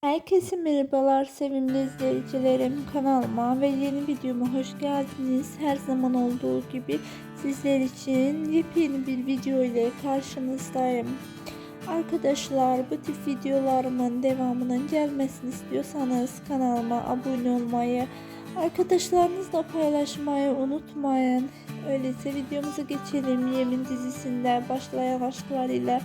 Herkese merhabalar sevimli izleyicilerim kanalıma ve yeni videoma hoş geldiniz. Her zaman olduğu gibi sizler için yepyeni bir video ile karşınızdayım. Arkadaşlar bu tip videolarımın devamının gelmesini istiyorsanız kanalıma abone olmayı, arkadaşlarınızla paylaşmayı unutmayın. Öyleyse videomuza geçelim. Yemin dizisinde başlayan aşklarıyla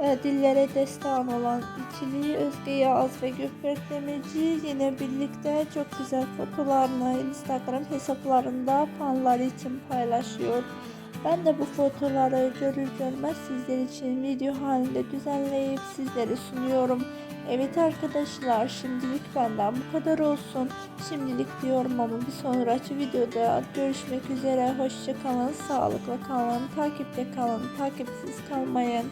e, dillere destan olan ikili Özge Yağız ve Gökberk Demirci yine birlikte çok güzel fotolarını Instagram hesaplarında fanları için paylaşıyor. Ben de bu fotoları görür görmez sizler için video halinde düzenleyip sizlere sunuyorum. Evet arkadaşlar şimdilik benden bu kadar olsun. Şimdilik diyorum ama bir sonraki videoda görüşmek üzere. Hoşçakalın, sağlıkla kalın, takipte kalın, takipsiz kalmayın.